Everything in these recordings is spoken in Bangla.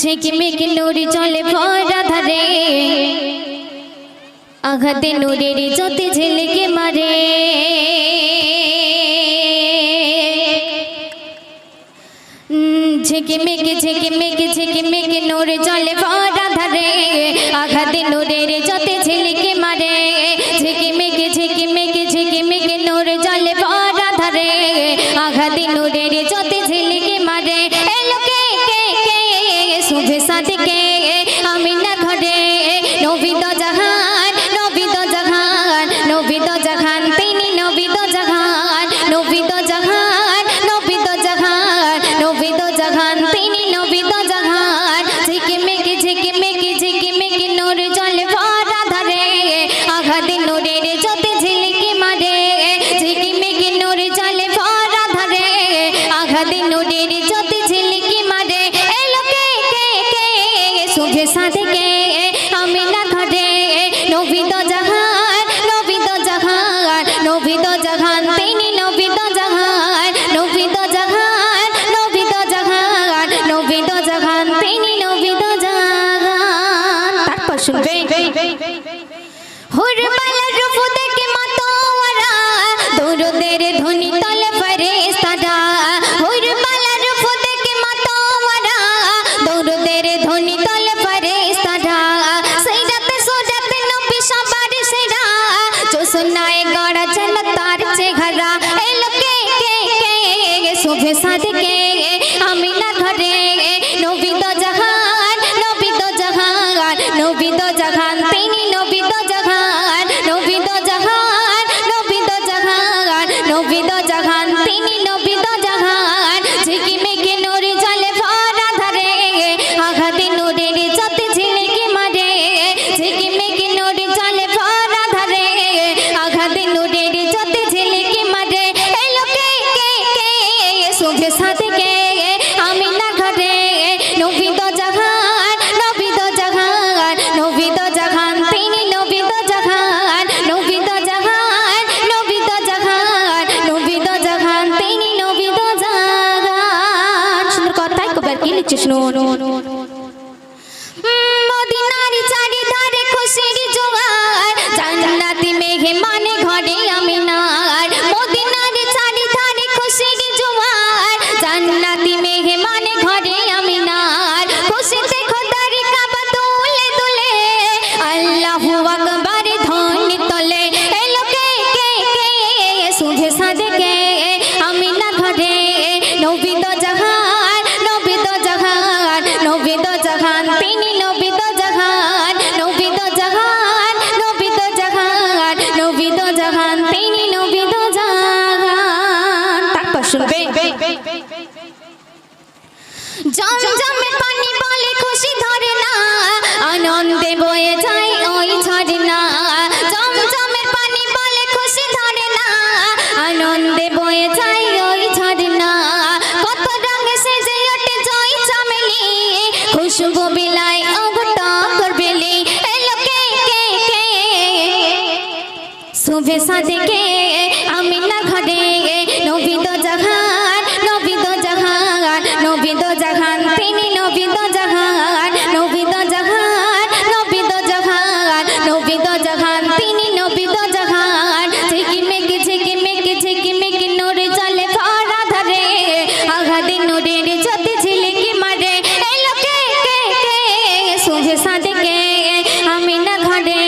ঝিকমিক নূর চলে ভরা ধারে আঘাতে নূরের জ্যোতি ঝিলকে মারে। ঝিকমিক ঝিকমিক ঝিকমিক নূর চলে ভরা ধারে আঘাতে নূরের জ্যোতি তিনি নবী তো জাহান নবী তো জাহান নবী তো তলে আমি না ধরে নবী তো কৃষ্ণ তিনি নবী তো জাহান নবী তো জাহান নবী তো জাহান নবী তো জাহান তিনি নবী তো জাহান তারপর শুনবে। জমজমে পানি বলে খুশি ধরে না আনন্দে বয়ে যায় শুভ বিলাই অগটা করবেলি এলো কে কে? শুভে সাজে কে? আমি না ঘরে। আমিনা ঘরে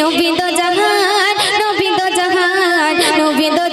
নবী দো জাহান নবী দো জাহান নবী দো